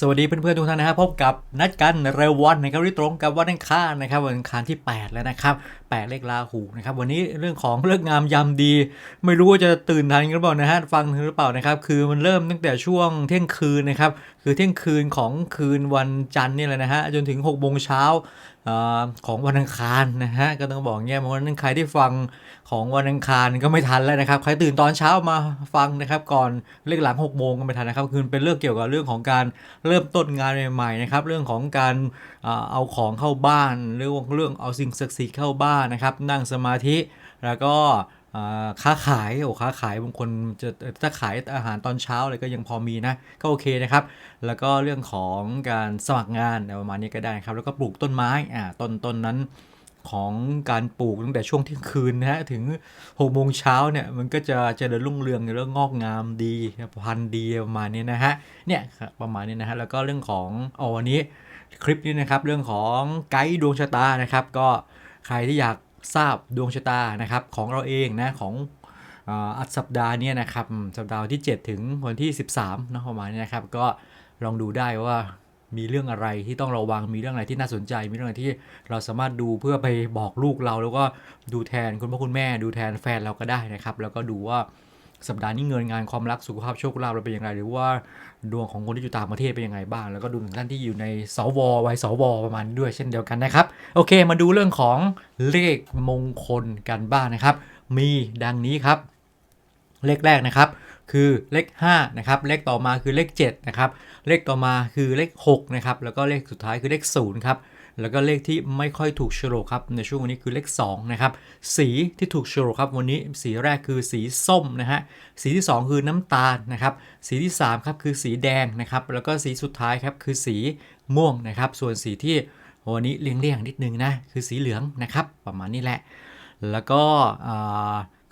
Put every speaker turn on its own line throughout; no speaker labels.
สวัสดีเพื่อนๆทุกท่านนะครับพบกับนัดกันเร็ววันนะครับที่ตรงกับวันอังคารนะครับวันอังคารที่ 8 แล้วนะครับ8เลขลาหูนะครับวันนี้เรื่องของเลิกงามยามดี ไม่รู้ว่าจะตื่นทันกันหรือเปล่านะฮะฟังหรือเปล่านะครับคือมันเริ่มตั้งแต่ช่วงเที่ยงคืนนะครับ คือเที่ยงคืนของคืนวันจันทร์นี่แหละนะฮะ จนถึง6โมงเช้าอของวันอังคารนะฮะ ก็ต้องบอกเงี้ยเพราะฉะนั้นใครที่ฟังของวันอังคารก็ไม่ทันแล้วนะครับ ใครตื่นตอนเช้ามาฟังนะครับ ก่อนเลขหลัง6โมงก็ไม่ทันนะครับ คือเป็นเรื่องเกี่ยวกับเรื่องของการเริ่มต้นงานใหม่ๆนะครับ เรื่องของการเอาของเข้าบ้าน เรื่องเรื่องเอาสิ่งศักดิ์สิทธิ์เข้าบ้านนะครับ นั่งสมาธิแล้วก็ ค้าขายโอ้ค้าขายบางคนจะถ้าขายอาหารตอนเช้าอะไรก็ยังพอมีนะ ก็โอเคนะครับ แล้วก็เรื่องของการสมัครงานประมาณนี้ก็ได้ครับ แล้วก็ปลูกต้นไม้อ่าต้นต้นนั้นของการปลูกตั้งแต่ช่วงเที่ยงคืนนะฮะถึง6โมงเช้าเนี่ยมันก็จะจะเจริญรุ่งเรืองเรื่องงอกงามดีพันธุ์ดีประมาณนี้นะฮะเนี่ยประมาณนี้นะฮะแล้วก็เรื่องของอ๋อวันนี้คลิปนี้นะครับเรื่องของไกด์ดวงชะตานะครับ ก็ใครที่อยาก ทราบดวงชะตานะครับของเราเองนะของอ่าอัดสัปดาห์นี้นะครับอืมสัปดาห์ที่ 7 ถึงวันที่ 13นะประมาณนี้นะครับก็ลองดูได้ว่ามีเรื่องอะไรที่ต้องระวังมีเรื่องอะไรที่น่าสนใจ มีเรื่องอะไรที่เราสามารถดูเพื่อไปบอกลูกเรา แล้วก็ดูแทนคุณพ่อคุณแม่ ดูแทนแฟนเราก็ได้นะครับ แล้วก็ดูว่า สัปดาห์นี้เงินงานความรักสุขภาพโชคลาภเราเป็นยังไงหรือว่าดวงของคนที่อยู่ต่างประเทศเป็นยังไงบ้าง แล้วก็ดูถึงท่านที่อยู่ในสววัยสวประมาณด้วยเช่นเดียวกันนะครับ โอเค มาดูเรื่องของเลขมงคลกันบ้างนะครับ มีดังนี้ครับ เลขแรกนะครับ คือเลข5นะครับเลขต่อมาคือเลข7นะครับเลขต่อมาคือเลข6นะครับแล้วก็เลขสุดท้ายคือเลข0ครับ แล้วก็เลขที่ไม่ค่อยถูกโฉลกครับในช่วงวันนี้คือเลข2นะครับสีที่ถูกโฉลกครับวันนี้สีแรกคือสีส้มนะฮะสีที่ 2 คือน้ำตาลนะครับสีที่3ครับคือสีแดงนะครับแล้วก็สีสุดท้ายครับคือสีม่วงนะครับส่วนสีที่วันนี้เลี่ยงๆนิดนึงนะคือสีเหลืองนะครับประมาณนี้แหละ แล้วก็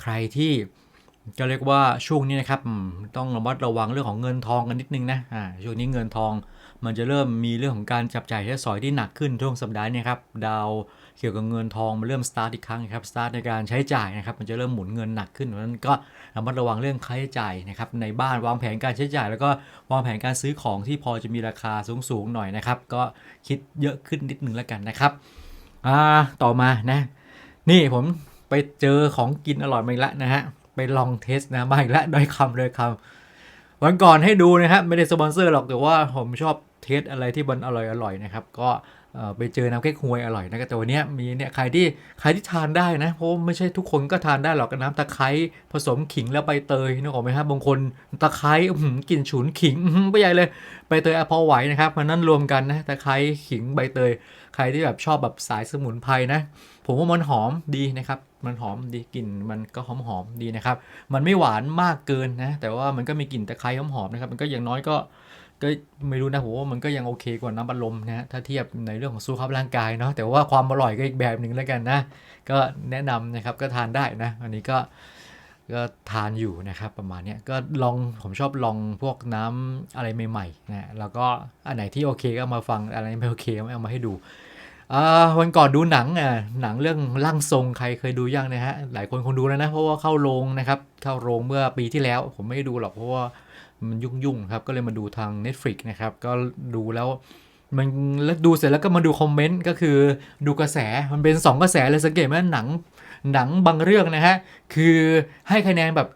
ใครที่ก็เรียกว่าช่วงนี้นะครับต้องระมัดระวังเรื่องของเงินทองกันนิดนึงนะอ่าช่วงนี้เงินทอง มันจะเริ่มมีเรื่องของการจับจ่ายใช้สอยที่หนักขึ้นช่วงสัปดาห์นี้ครับดาวเกี่ยวกับเงินทองมันเริ่มสตาร์ทอีกครั้งครับสตาร์ทในการใช้จ่ายนะครับมันจะเริ่มหมุนเงินหนักขึ้นเพราะฉะนั้นก็ระมัดระวังเรื่องค่าใช้จ่ายนะครับในบ้านวางแผนการใช้จ่าย แล้วก็วางแผนการซื้อของที่พอจะมีราคาสูงๆหน่อยนะครับ ก็คิดเยอะขึ้นนิดนึงแล้วกันนะครับอ่าต่อมานะนี่ผมไปเจอของกินอร่อยมาอีกแล้วนะฮะไปลองเทสนะมาอีกแล้วด้อยคำเลยคำ วันก่อนให้ดูนะครับ ไม่ได้สปอนเซอร์หรอกแต่ว่าผมชอบเทสอะไรที่มันอร่อยอร่อยๆนะครับ ก็ไปเจอน้ำเค้กฮวยอร่อยนะครับแต่วันนี้มีเนี่ยใครที่ใครที่ทานได้นะเพราะว่าไม่ใช่ทุกคนก็ทานได้หรอกน้ำตะไคร้ผสมขิงแล้วใบเตยนึกออกไหมครับบางคนตะไคร้กลิ่นฉุนขิงไม่ใหญ่เลยใบเตยอะพอไหวนะครับมันนั่นรวมกันนะตะไคร้ขิงใบเตย ใครที่แบบชอบแบบสายสมุนไพรนะ ผมว่ามันหอมดีนะครับ มันหอมดีกลิ่นมันก็หอมหอมดีนะครับ มันไม่หวานมากเกินนะ แต่ว่ามันก็มีกลิ่นตะไคร้หอมหอมๆนะครับ มันก็อย่างน้อยก็ก็ไม่รู้นะผมว่ามันก็ยังโอเคกว่าน้ำบัลลมนะฮะถ้าเทียบในเรื่องของสุขภาพร่างกายเนาะแต่ว่าความอร่อยก็อีกแบบหนึ่งแล้วกันนะ ก็แนะนำนะครับก็ทานได้นะ อันนี้ก็ก็ทานอยู่นะครับประมาณนี้ก็ลองผมชอบลองพวกน้ำอะไรใหม่ๆนะแล้วก็อันไหนที่โอเคก็มาฟังอะไรไม่โอเคก็เอามาให้ดู วันก่อนดูหนังอะหนังเรื่องร่างทรงใครเคยดูยังนะฮะ หลายคนคงดูแล้วนะ เพราะว่าเข้าโรงนะครับ เข้าโรงเมื่อปีที่แล้ว ผมไม่ได้ดูหรอกเพราะว่ามันยุ่งๆครับ ก็เลยมาดูทาง Netflix นะครับ ก็ดูแล้วมันแล้วดูเสร็จแล้วก็มาดูคอมเมนต์ก็คือดูกระแสมันเป็นสองกระแสเลยสังเกตไหมหนังหนังบางเรื่องนะฮะ คือให้คะแนนแบบ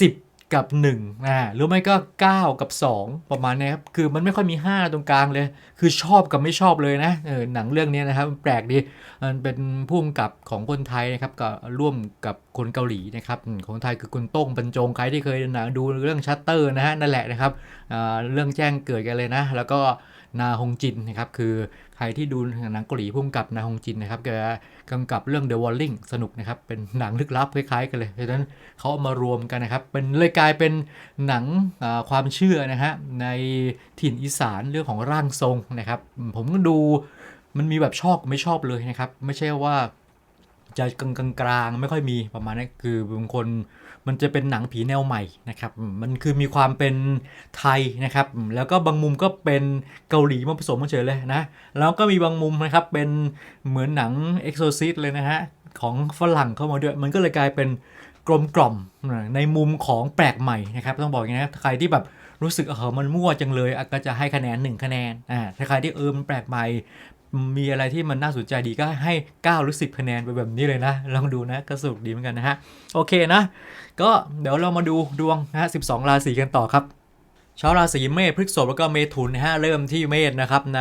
สิบ กับ1อ่าหรือไม่ก็ 9 กับ 2 ประมาณนี้ครับ คือมันไม่ค่อยมี 5 ตรงกลางเลย คือชอบกับไม่ชอบเลยนะเออหนังเรื่องนี้นะครับแปลกดีมันเป็นผู้กำกับของคนไทยนะครับก็ร่วมกับคนเกาหลีนะครับของไทยคือคุณโต้งบรรจงใครที่เคยหนังดูเรื่องชัตเตอร์นะฮะนั่นแหละนะครับเรื่องแจ้งเกิดกันเลยนะ แล้วก็ นาฮงจินนะครับคือใครที่ดูหนังเกาหลีพุ่มกับนาฮงจินนะครับแกกำกับเรื่อง The Walling สนุกนะครับเป็นหนังลึกลับคล้ายๆกันเลยเพราะฉะนั้นเขาเอามารวมกันนะครับเป็นเลยกลายเป็นหนังความเชื่อนะฮะในถิ่นอีสานเรื่องของร่างทรงนะครับผมก็ดูมันมีแบบชอบไม่ชอบเลยนะครับไม่ใช่ว่าจะกลางกลางๆไม่ค่อยมีประมาณนี้คือบางคน มันจะเป็นหนังผีแนวใหม่นะครับ มันคือมีความเป็นไทยนะครับ แล้วก็บางมุมก็เป็นเกาหลีมาผสมกันเฉยเลยนะ แล้วก็มีบางมุมนะครับเป็นเหมือนหนัง Exorcist เลยนะฮะ ของฝรั่งเข้ามาด้วย มันก็เลยกลายเป็นกลมกล่อมในมุมของแปลกใหม่นะครับ ต้องบอกอย่างนี้นะใครที่แบบรู้สึกเออมันมั่วจังเลยก็จะให้คะแนน 1 คะแนนอ่าถ้าใครที่เออมันแปลกใหม่ มีอะไรที่มันน่าสนใจดีก็ให้ 9 หรือ 10คะแนนไปแบบนี้เลยนะ ลองดูนะก็สนุกดีเหมือนกันนะฮะ โอเคนะ ก็เดี๋ยวเรามาดูดวงนะฮะ12 ราศีกันต่อครับ ชาวราศีเมษพฤษภแล้วก็เมถุนนะฮะเริ่มที่เมษนะครับใน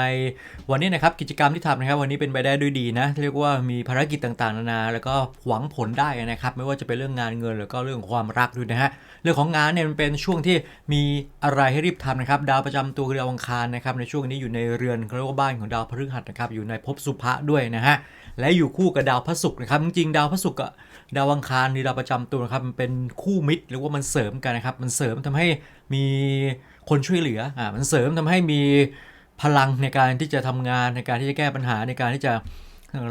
วันนี้นะครับกิจกรรมที่ทำนะครับ วันนี้เป็นไปได้ด้วยดีนะเรียกว่ามีภารกิจต่างๆนานา แล้วก็หวังผลได้นะครับ ไม่ว่าจะเป็นเรื่องงานเงินแล้วก็เรื่องความรักด้วยนะฮะเรื่องของงานเนี่ยมันเป็นช่วงที่มีอะไรให้รีบทำนะครับ ดาวประจำตัวคือดาวอังคารนะครับในช่วงนี้อยู่ในเรือนเรียกว่าบ้านของดาวพฤหัสนะครับอยู่ในภพสุภะด้วยนะฮะ และอยู่คู่กับดาวพระศุกร์นะครับจริงๆดาวพระศุกร์กับดาวอังคารนี่ดาวประจำตัวนะครับมันเป็นคู่มิตรหรือว่ามันเสริมกันนะครับมันเสริมทำให้มีคนช่วยเหลืออ่ามันเสริมทำให้มีพลังในการที่จะทำงานในการที่จะแก้ปัญหาในการที่จะ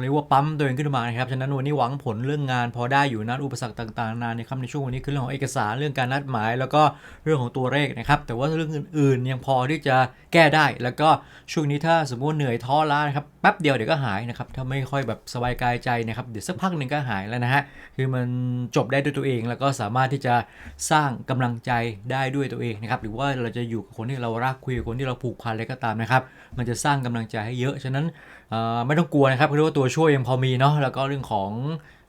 เรียกว่าปั๊มตัวเองขึ้นมานะครับ ฉะนั้นวันนี้หวังผลเรื่องงานพอได้อยู่นะอุปสรรคต่างๆนานาในครับในช่วงวันนี้คือเรื่องของเอกสารเรื่องการนัดหมาย แล้วก็เรื่องของตัวเลขนะครับ แต่ว่าเรื่องอื่นๆ ยังพอที่จะแก้ได้ แล้วก็ช่วงนี้ถ้าสมมติเหนื่อยท้อล้านะครับแป๊บเดียวเดี๋ยวก็หายนะครับ ถ้าไม่ค่อยแบบสบายกายใจนะครับเดี๋ยวสักพักหนึ่งก็หายแล้วนะฮะ คือมันจบได้ด้วยตัวเอง แล้วก็สามารถที่จะสร้างกำลังใจได้ด้วยตัวเองนะครับ หรือว่าเราจะอยู่กับคนที่เรารักคุยกับคนที่เราผูกพันอะไรก็ตามนะครับ มันจะสร้างกำลังใจให้เยอะ ฉะนั้น ไม่ต้องกลัวนะครับเรียกว่าตัวช่วยยังพอมีเนาะแล้วก็เรื่องของ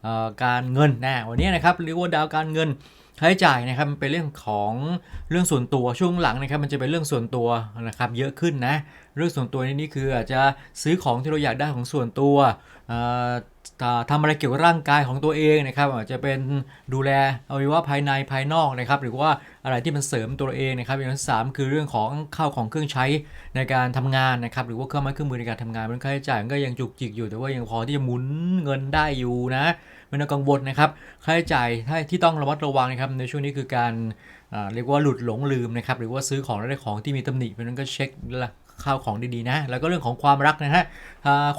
อการเงินนะวันนี้นะครับเรียกว่าดาวการเงิน ค่าใช้จ่ายนะครับมันเป็นเรื่องของเรื่องส่วนตัวช่วงหลังนะครับมันจะเป็นเรื่องส่วนตัวนะครับเยอะขึ้นนะเรื่องส่วนตัวในนี้คืออาจจะซื้อของที่เราอยากได้ของส่วนตัวทำอะไรเกี่ยวกับร่างกายของตัวเองนะครับอาจจะเป็นดูแลอวัยวะภายในภายนอกนะครับหรือว่าอะไรที่มันเสริมตัวเองนะครับอย่างที่สามคือเรื่องของข้าวของเครื่องใช้ในการทำงานนะครับหรือว่าเครื่องไม้เครื่องมือในการทำงานมันค่าใช้จ่ายก็ยังจุกจิกอยู่แต่ว่ายังพอที่จะหมุนเงินได้อยู่นะ ไม่ต้องกังวลนะครับค่าใช้จ่ายที่ต้องระมัดระวังนะครับในช่วงนี้คือการเรียกว่าหลุดหลงลืมนะครับหรือว่าซื้อของแล้วได้ของที่มีตำหนิเพราะนั้นก็เช็คข้าวของดีๆนะ แล้วก็เรื่องของความรักนะฮะ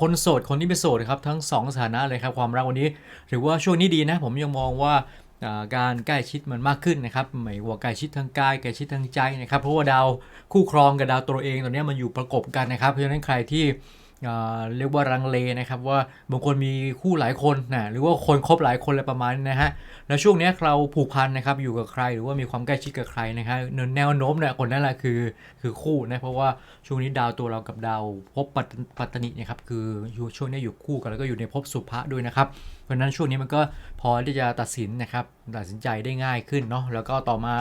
คนโสดคนที่ไม่โสดครับทั้งสองสถานะเลยครับความรักวันนี้ถือว่าช่วงนี้ดีนะ ผมยังมองว่าการใกล้ชิดมันมากขึ้นนะครับไม่ว่าใกล้ชิดทางกายใกล้ชิดทางใจนะครับเพราะว่าดาวคู่ครองกับดาวตัวเองตอนนี้มันอยู่ประกบกันนะครับเพราะฉะนั้นใครที่ เรียกว่ารังเลนะครับว่าบางคนมีคู่หลายคนนะหรือว่าคนคบหลายคนอะไรประมาณนี้นะฮะแล้วช่วงนี้เราผูกพันนะครับอยู่กับใครหรือว่ามีความใกล้ชิดกับใครนะฮะแนวโน้มเนี่ยคนนั้นแหละคือคือคู่นะเพราะว่าช่วงนี้ดาวตัวเรากับดาวภพปัตปัตตนินะครับคือช่วงนี้อยู่คู่กันแล้วก็อยู่ในภพสุภะด้วยนะครับ เพราะนั้นช่วงนี้มันก็พอที่จะตัดสินนะครับตัดสินใจได้ง่ายขึ้นเนาะแล้วก็ต่อมา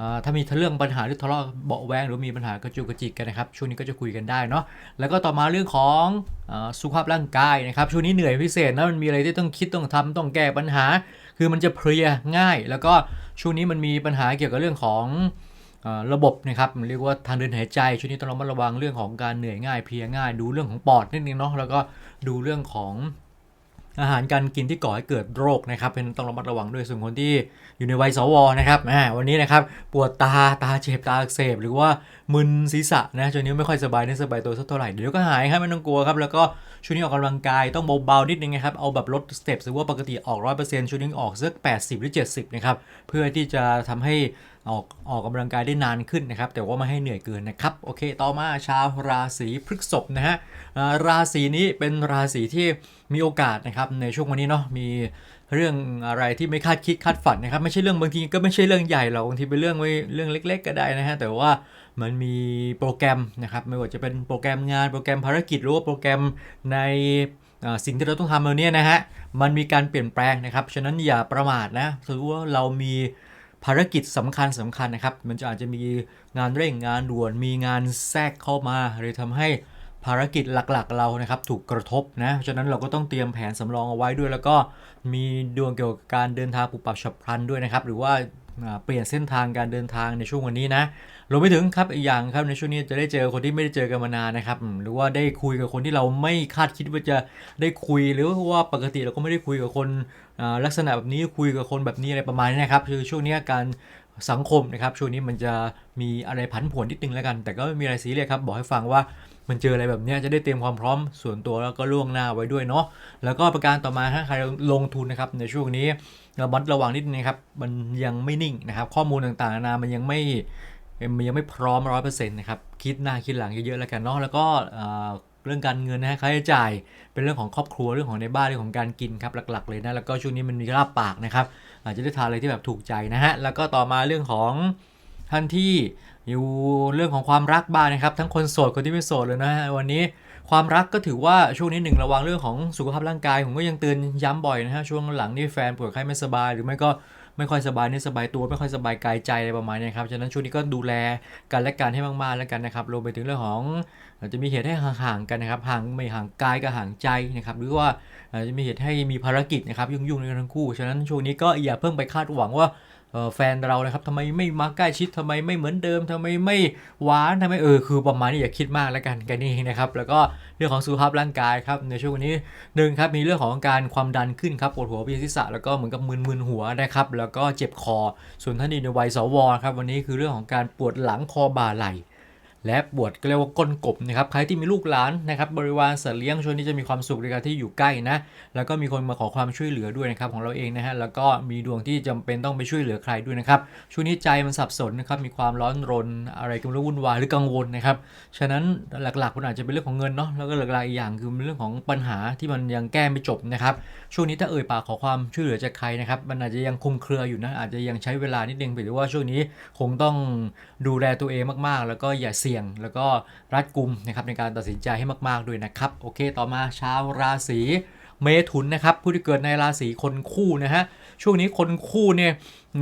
อถ้ามีเรื่องปัญหาหรือทะเลาะเบาแวงหรือมีปัญหากระจุกกระจิกกันนะครับช่วงนี้ก็จะคุยกันได้เนาะแล้วก็ต่อมาเรื่องของอสุขภาพร่างกายนะครับช่วงนี้เหนื่อยพิเศษนะมันมีอะไรที่ต้องคิดต้องทำต้องแก้ปัญหา คือมันจะเพลียง่าย แล้วก็ช่วงนี้มันมีปัญหาเกี่ยวกับเรื่องของระบบนะครับเรียกว่าทางเดินหายใจช่วงนี้ต้องระมัดระวังเรื่องของการเหนื่อยง่ายเพลียง่าย ดูเรื่องของปอดนิดนึงเนาะแล้วก็ดูเรื่องของ อาหารการกินที่ก่อให้เกิดโรคนะครับเป็นต้องระมัดระวังด้วยส่วนคนที่อยู่ในวัยสวนะครับวันนี้นะครับปวดตาตาเจ็บตาอักเสบหรือว่ามึนศีรษะนะช่วงนี้ไม่ค่อยสบายเนื้อสบายตัวสักเท่าไหร่เดี๋ยวก็หายครับไม่ต้องกลัวครับแล้วก็ช่วงนี้ออกกำลังกายต้องเบาๆนิดนึงนะครับเอาแบบลดสเต็ปหรือว่าปกติออก 100%ช่วงนี้ออกสัก80 หรือ 70นะครับเพื่อที่จะทำให้ ออกออกกำลังกายได้นานขึ้นนะครับ แต่ว่าไม่ให้เหนื่อยเกินนะครับ โอเค ต่อมาชาวราศีพฤษภนะฮะราศีนี้เป็นราศีที่มีโอกาสนะครับในช่วงวันนี้เนาะมีเรื่องอะไรที่ไม่คาดคิดคาดฝันนะครับ ไม่ใช่เรื่องบางทีก็ไม่ใช่เรื่องใหญ่หรอกบางทีเป็นเรื่องเรื่องเล็ก ๆ ก็ได้นะฮะแต่ว่ามันมีโปรแกรมนะครับไม่ว่าจะเป็นโปรแกรมงานโปรแกรมภารกิจหรือว่าโปรแกรมในสิ่งที่เราต้องทำเราเนี่ยนะฮะมันมีการเปลี่ยนแปลงนะครับฉะนั้นอย่าประมาทนะถือว่าเรามี ภารกิจสำคัญสำคัญนะครับ มันจะอาจจะมีงานเร่งงานด่วนมีงานแทรกเข้ามาเลยทำให้ภารกิจหลักๆ เรานะครับถูกกระทบนะฉะนั้นเราก็ต้องเตรียมแผนสำรองเอาไว้ด้วย แล้วก็มีดวงเกี่ยวกับการเดินทางปุบปับฉับพลันด้วยนะครับ หรือว่าเปลี่ยนเส้นทางการเดินทางในช่วงวันนี้นะรวมไปถึงครับอีกอย่างครับในช่วงนี้จะได้เจอคนที่ไม่ได้เจอกันมานานนะครับ หรือว่าได้คุยกับคนที่เราไม่คาดคิดว่าจะได้คุย หรือว่าปกติเราก็ไม่ได้คุยกับคน ลักษณะแบบนี้คุยกับคนแบบนี้อะไรประมาณนี้นะครับคือช่วงนี้การสังคมนะครับช่วงนี้มันจะมีอะไรผันผวนนิดนึงแล้วกัน แต่ก็ไม่มีอะไรซีเรียสครับบอกให้ฟังว่ามันเจออะไรแบบนี้จะได้เตรียมความพร้อมส่วนตัวแล้วก็ล่วงหน้าไว้ด้วยเนาะแล้วก็ประการต่อมาถ้าใครลงทุนนะครับในช่วงนี้ระมัดระวังนิดนึงครับมันยังไม่นิ่งนะครับ ข้อมูลต่างๆนานามันยังไม่มันยังไม่พร้อมร้อยเปอร์เซ็นต์นะครับคิดหน้าคิดหลังเยอะๆแล้วกันเนาะแล้วก็ เรื่องการเงินนะฮะค่าใช้จ่ายเป็นเรื่องของครอบครัวเรื่องของในบ้านเรื่องของการกินครับหลัก ๆ เลยนะแล้วก็ช่วงนี้มันมีลาบปากนะครับ อาจจะได้ทานอะไรที่แบบถูกใจนะฮะแล้วก็ต่อมาเรื่องของท่านที่อยู่เรื่องของความรักบ้างนะครับ ทั้งคนโสดคนที่ไม่โสดเลยนะฮะวันนี้ความรักก็ถือว่าช่วงนี้หนึ่งระวังเรื่องของสุขภาพร่างกายผมก็ยังเตือนย้ำบ่อยนะฮะช่วงหลังนี่แฟนป่วยไข้ไม่สบายหรือไม่ก็ ไม่ค่อยสบายนี่สบายตัวไม่ค่อยสบายกายใจอะไรประมาณนี้ครับฉะนั้นช่วงนี้ก็ดูแลกันและกันให้มากๆแล้วกันนะครับรวมไปถึงเรื่องของอาจจะมีเหตุให้ห่างๆกันนะครับห่างไม่ห่างกายก็ห่างใจนะครับหรือว่าอาจจะมีเหตุให้มีภารกิจนะครับยุ่งๆในทั้งคู่ฉะนั้นช่วงนี้ก็อย่าเพิ่งไปคาดหวังว่า แฟนเรานะครับทำไมไม่มาใกล้ชิดทำไมไม่เหมือนเดิมทำไมไม่หวานทำไมเออคือประมาณนี้อย่าคิดมากแล้วกันกันนี่นะครับ แล้วก็เรื่องของสุขภาพร่างกายครับในช่วงนี้หนึ่งครับมีเรื่องของการความดันขึ้นครับปวดหัวเวียนศีรษะแล้วก็เหมือนกับมึนๆหัวนะครับแล้วก็เจ็บคอส่วนท่านที่ในวัยสวครับวันนี้คือเรื่องของการปวดหลังคอบ่าไหล่ และปวดก็เรียกว่าก้นกบนะครับใครที่มีลูกหลานนะครับบริวารสัตว์เลี้ยงช่วงนี้จะมีความสุขในการที่อยู่ใกล้นะแล้วก็มีคนมาขอความช่วยเหลือด้วยนะครับของเราเองนะฮะแล้วก็มีดวงที่จำเป็นต้องไปช่วยเหลือใครด้วยนะครับช่วงนี้ใจมันสับสนนะครับมีความร้อนรนอะไรก็ไม่รู้วุ่นวายหรือกังวลนะครับฉะนั้นหลักๆมันอาจจะเป็นเรื่องของเงินเนาะแล้วก็หลักๆอีกอย่างคือเป็นเรื่องของปัญหาที่มันยังแก้ไม่จบนะครับช่วงนี้ถ้าเอ่ยปากขอความช่วยเหลือจากใครนะครับมันอาจจะยังคุมเครืออยู่นะอาจจะยังใช้เวลานิดนึงหรือว่าช่วงนี้คงต้องดูแลตัวเองมากๆ แล้วก็อย่าเสียง แล้วก็รัดกุมนะครับในการตัดสินใจให้มากๆด้วยนะครับโอเคต่อมาชาวราศีเมถุนนะครับผู้ที่เกิดในราศีคนคู่นะฮะช่วงนี้คนคู่เนี่ย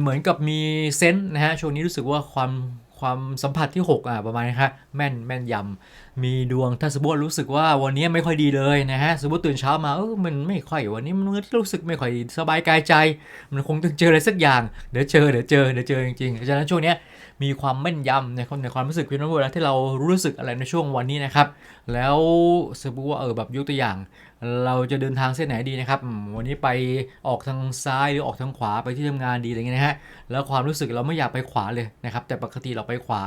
เหมือนกับมีเซนส์นะฮะช่วงนี้รู้สึกว่าความความสัมผัสที่ 6 อะประมาณนี้ครับแม่นแม่นยำมีดวงถ้าสมมติว่รู้สึกว่าวันนี้ไม่ค่อยดีเลยนะฮะสมมติตื่นเช้ามาเออมันไม่ค่อยวันนี้มันรู้สึกไม่ค่อยสบายกายใจ มันคงต้องเจออะไรสักอย่างเดี๋ยวเจอเดี๋ยวเจอเดี๋ยวเจอจริงๆฉะนั้นช่วงเนี้ย มีความแม่นยำในความในความรู้สึกเป็นว่าเวลาที่เรารู้สึกอะไรในช่วงวันนี้นะครับ แล้วสมมติว่าเออแบบยกตัวอย่าง เราจะเดินทางเส้นไหนดีนะครับ วันนี้ไปออกทางซ้ายหรือออกทางขวาไปที่ทำงานดีอะไรเงี้ยนะฮะแล้วความรู้สึกเราไม่อยากไปขวาเลยนะครับ แต่ปกติเราไปขวา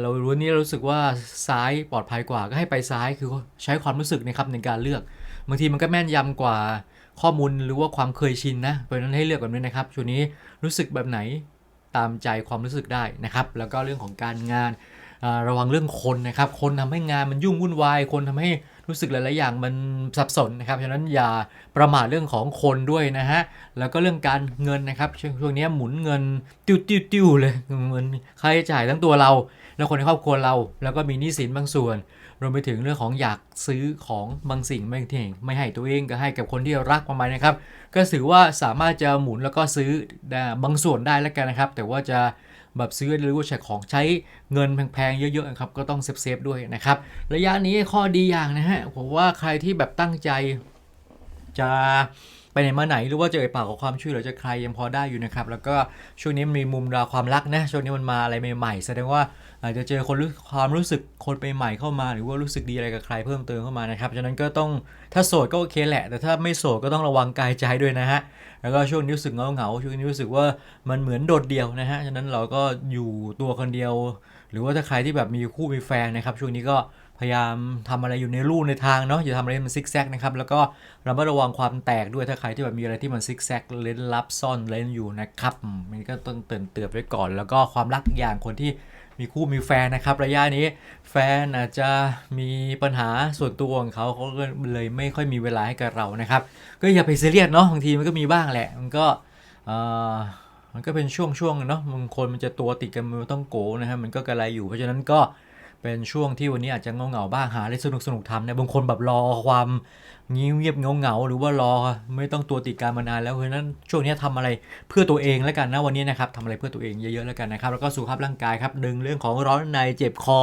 เราวันนี้เรารู้สึกว่าซ้ายปลอดภัยกว่าก็ให้ไปซ้ายคือใช้ความรู้สึกนะครับในการเลือกบางทีมันก็แม่นยำกว่าข้อมูลหรือว่าความเคยชินนะเพราะฉะนั้นให้เลือกแบบนี้นะครับช่วงนี้รู้สึกแบบไหน ตามใจความรู้สึกได้นะครับ แล้วก็เรื่องของการงานระวังเรื่องคนนะครับ คนทำให้งานมันยุ่งวุ่นวาย คนทำให้รู้สึกหลาย ๆ อย่างมันสับสนนะครับ ฉะนั้นอย่าประมาทเรื่องของคนด้วยนะฮะ แล้วก็เรื่องการเงินนะครับ ช่วงช่วงนี้หมุนเงินติ้วติ้วติ้วเลย เงินค่าใช้จ่ายทั้งตัวเรา แล้วคนในครอบครัวเรา แล้วก็มีหนี้สินบางส่วน รวมไปถึงเรื่องของอยากซื้อของบางสิ่งบางที่ไม่ให้ตัวเองก็ให้กับคนที่รักประมาณนะครับ ก็ถือว่าสามารถจะหมุนแล้วก็ซื้อได้บางส่วนได้แล้วกันนะครับ แต่ว่าจะแบบซื้อหรือว่าใช้ของใช้เงินแพงๆเยอะๆครับก็ต้องเซฟๆด้วยนะครับ ระยะนี้ข้อดีอย่างนะฮะผมว่าใครที่แบบตั้งใจจะ ไปไหนมาไหนหรือว่าจะเอ่ยปากขอความช่วยเหลือจากใครยังพอได้อยู่นะครับ แล้วก็ช่วงนี้มันมีมุมราวความรักนะช่วงนี้มันมาอะไรใหม่ๆแสดงว่าอาจจะเจอคนรู้ความรู้สึกคนใหม่เข้ามา หรือว่ารู้สึกดีอะไรกับใครเพิ่มเติมเข้ามานะครับฉะนั้นก็ต้องถ้าโสดก็โอเคแหละ แต่ถ้าไม่โสดก็ต้องระวังกายใจด้วยนะฮะแล้วก็ช่วงนี้รู้สึกเหงาๆช่วงนี้รู้สึกว่ามันเหมือนโดดเดี่ยวนะฮะฉะนั้นเราก็อยู่ตัวคนเดียว หรือว่าถ้าใครที่แบบมีคู่มีแฟนนะครับช่วงนี้ก็ พยายามทำอะไรอยู่ในลู่ในทางเนาะอย่าทำอะไรมันซิกแซกนะครับ แล้วก็ระมัดระวังความแตกด้วยถ้าใครที่แบบมีอะไรที่มันซิกแซกเล่นลับซ่อนเล่นอยู่นะครับมันก็ต้องเตือนเตือนไว้ก่อน แล้วก็ความรักอย่างคนที่มีคู่มีแฟนนะครับ ระยะนี้แฟนอาจจะมีปัญหาส่วนตัวของเขาเขาก็เลยไม่ค่อยมีเวลาให้กับเรานะครับ ก็อย่าไปซีเรียสเนาะบางทีมันก็มีบ้างแหละ มันก็มันก็เป็นช่วงๆเนาะบางคนมันจะตัวติดกันมันต้องโกนะฮะมันก็กระไรอยู่เพราะฉะนั้นก็ เป็นช่วงที่วันนี้อาจจะเงาเงาบ้างหาอะไรสนุกสนุกทำเนะบางคนแบบรอความเงียบเงาเงาหรือว่ารอไม่ต้องตัวติดการมานานแล้วเพราะนั้นช่วงนี้ทำอะไรเพื่อตัวเองแล้วกันนะวันนี้นะครับทำอะไรเพื่อตัวเองเยอะๆแล้วกันนะครับแล้วก็สุขภาพร่างกายครับดึงเรื่องของร้อนในเจ็บคอ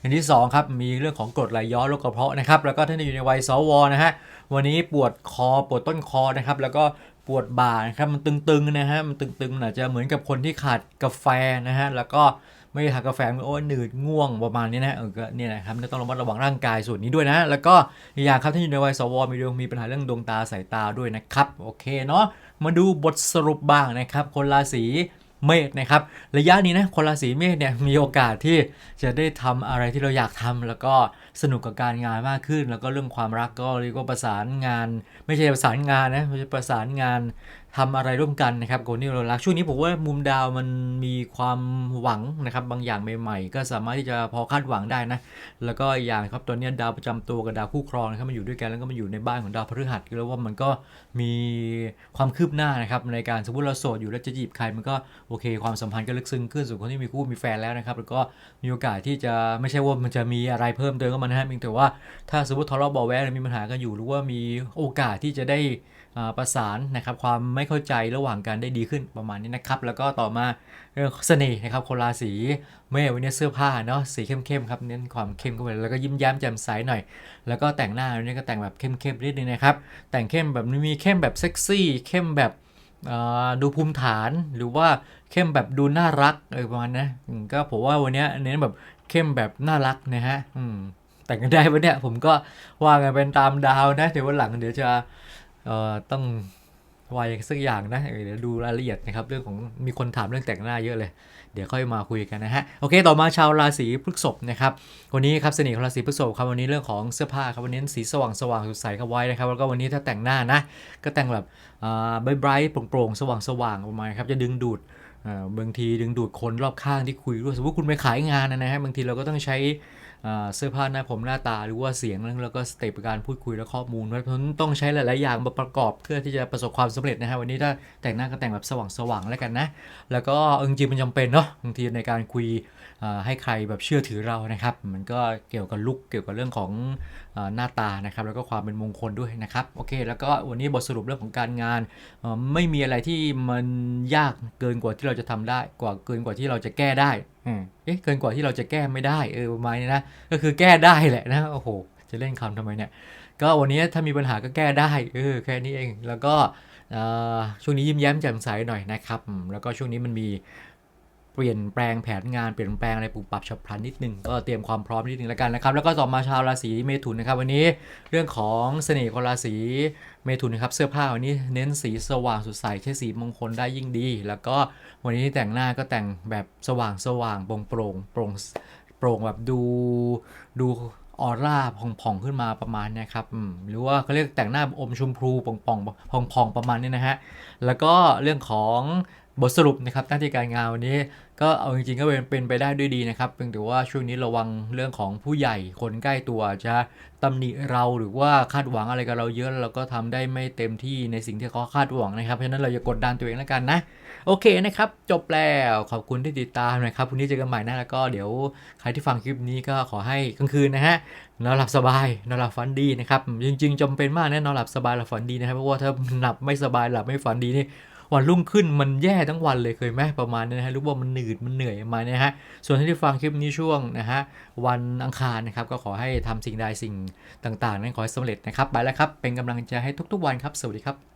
อย่างที่สองครับมีเรื่องของกรดไหลย้อนโรคกระเพาะนะครับแล้วก็ท่านี่อยู่ในวัยสวนะฮะวันนี้ปวดคอปวดต้นคอนะครับแล้วก็ปวดบ่านะครับมันตึงๆนะฮะมันตึงๆมันอาจจะเหมือนกับคนที่ขาดกาแฟนะฮะแล้วก็ ไม่ได้ทานกาแฟมันโอ้ยหนืดง่วงประมาณนี้นะเออก็เนี่ยนะครับต้องระมัดระวังร่างกายส่วนนี้ด้วยนะ แล้วก็อีกอย่างครับท่านอยู่ในวัยสวมีเรื่องมีปัญหาเรื่องดวงตาสายตาด้วยนะครับโอเคเนาะมาดูบทสรุปบ้างนะครับคนราศีเมษนะครับระยะนี้นะคนราศีเมษเนี่ยมีโอกาสที่จะได้ทำอะไรที่เราอยากทำแล้วก็สนุกกับการงานมากขึ้น แล้วก็เรื่องความรักก็เรียกว่าประสานงาน ไม่ใช่ประสานงานนะไม่ใช่ประสานงาน ทำอะไรร่วมกันนะครับคนที่เรารักช่วงนี้ผมว่ามุมดาวมันมีความหวังนะครับ บางอย่างใหม่ๆ ก็สามารถที่จะพอคาดหวังได้นะ แล้วก็อย่างครับตอนนี้ดาวประจำตัวกับดาวคู่ครองนะครับมันอยู่ด้วยกันแล้วก็มาอยู่ในบ้านของดาวพฤหัสแล้วว่ามันก็มีความคืบหน้านะครับในการสมมติเราโสดอยู่แล้วจะจีบใครมันก็โอเค ความสัมพันธ์ก็ลึกซึ้งขึ้นส่วนคนที่มีคู่มีแฟนแล้วนะครับแล้วก็มีโอกาสที่จะไม่ใช่ว่ามันจะมีอะไรเพิ่มเติมก็มันนะฮะเพียงแต่ว่าถ้าสมมติทะเลาะเบาะแว้งมีปัญหากันอยู่หรือว่ามีโอกาสที่จะได้ประสานนะครับความไม่เข้าใจระหว่างกันได้ดีขึ้นประมาณนี้นะครับ แล้วก็ต่อมาเรื่องเสน่ห์นะครับคนราศีเมษวันนี้เสื้อผ้าเนาะสีเข้มๆครับเน้นความเข้มเข้าไปแล้วก็ยิ้มแย้มแจ่มใสหน่อย แล้วก็แต่งหน้าวันนี้ก็แต่งแบบเข้มๆนิดนึงนะครับแต่งเข้มแบบมีเข้มแบบเซ็กซี่เข้มแบบดูภูมิฐานหรือว่าเข้มแบบดูน่ารักเออประมาณนะก็ผมว่าวันนี้เน้นแบบเข้มแบบน่ารักนะฮะแต่งกันได้ปะเนี่ยผมก็ว่ากันเป็นตามดาวนะเดี๋ยววันหลังเดี๋ยวจะต้อง วายสักอย่างนะเดี๋ยวดูรายละเอียดนะครับเรื่องของมีคนถามเรื่องแต่งหน้าเยอะเลย เดี๋ยวค่อยมาคุยกันนะฮะโอเค ต่อมาชาวราศีพฤษภนะครับวันนี้ครับเสน่ห์ของราศีพฤษภครับวันนี้เรื่องของเสื้อผ้าครับวันนี้สีสว่างสว่างสดใสครับไว้นะครับแล้วก็วันนี้ถ้าแต่งหน้านะก็แต่งแบบอ่าไบรท์โปร่งๆสว่างสว่างประมาณครับจะดึงดูดอ่าบางทีดึงดูดคนรอบข้างที่คุยด้วยสมมติคุณไปขายงานนะฮะบางทีเราก็ต้องใช้ เสื้อผ้าหน้าผมหน้าตาหรือว่าเสียงแล้วก็สเต็ปการพูดคุยและข้อมูลเพราะฉะนั้นต้องใช้หลาย ๆ อย่างมาประกอบเพื่อที่จะประสบความสำเร็จนะฮะวันนี้ถ้าแต่งหน้าก็แต่งแบบสว่าง ๆ แล้วกันนะ แล้วก็จริงๆมันจำเป็นเนาะบางทีในการคุยให้ใครแบบเชื่อถือเรานะครับ มันก็เกี่ยวกับลุกเกี่ยวกับเรื่องของหน้าตานะครับแล้วก็ความเป็นมงคลด้วยนะครับโอเค แล้วก็วันนี้บทสรุปเรื่องของการงาน ไม่มีอะไรที่มันยากเกินกว่าที่เราจะทำได้กว่าเกินกว่าที่เราจะแก้ได้ เอ๊ะเกินกว่าที่เราจะแก้ไม่ได้เออประมาณนี้นะก็คือแก้ได้แหละนะโอ้โห จะเล่นคำทำไมเนี่ย ก็วันนี้ถ้ามีปัญหาก็แก้ได้เออแค่นี้เองแล้วก็ช่วงนี้ยิ้มแย้มแจ่มใสหน่อยนะครับ แล้วก็ช่วงนี้มันมี เปลี่ยนแปลงแผนงานเปลี่ยนแปลงอะไรปรับปรับฉับพลันนิดนึงก็เตรียมความพร้อมนิดนึงแล้วกันนะครับ แล้วก็ต่อมาชาวราศีเมถุนนะครับ วันนี้เรื่องของเสน่ห์ของราศีเมถุนนะครับเสื้อผ้าวันนี้เน้นสีสว่างสดใสใช้สีมงคลได้ยิ่งดี แล้วก็วันนี้แต่งหน้าก็แต่งแบบสว่างสว่างโปร่งโปร่งโปร่งโปร่งแบบดูดูออร่าผ่องๆขึ้นมาประมาณนี้ครับหรือว่าเขาเรียกแต่งหน้าอมชมพูป่องๆผ่องๆประมาณนี้นะฮะแล้วก็เรื่องของบทสรุปนะครับหน้าที่การงานวันนี้ ก็เอาจริงๆก็เป็นเป็นไปได้ด้วยดีนะครับเพียงแต่ว่าช่วงนี้ระวังเรื่องของผู้ใหญ่คนใกล้ตัวจะตำหนิเราหรือว่าคาดหวังอะไรกับเราเยอะเราก็ทำได้ไม่เต็มที่ในสิ่งที่เขาคาดหวังนะครับเพราะฉะนั้นเราอย่ากดดันตัวเองแล้วกันนะ โอเคนะครับ จบแล้วขอบคุณที่ติดตามนะครับพรุ่งนี้เจอกันใหม่นะแล้วก็เดี๋ยวใครที่ฟังคลิปนี้ก็ขอให้กลางคืนนะฮะนอนหลับสบายนอนหลับฝันดีนะครับจริง ๆจำเป็นมากนะนอนหลับสบายหลับฝันดีนะครับเพราะว่าถ้าหลับไม่สบายหลับไม่ฝันดีนี่ วันรุ่งขึ้นมันแย่ทั้งวันเลยเคยไหมประมาณนี้นะฮะรู้ว่ามันหนืดมันเหนื่อยมาณนี้นะฮะส่วนที่ฟังคลิปนี้ช่วงนะฮะวันอังคารนะครับก็ขอให้ทำสิ่งใดสิ่งต่างๆ นั้นขอให้สำเร็จนะครับไปแล้วครับเป็นกำลังใจให้ทุกๆวันครับสวัสดีครับ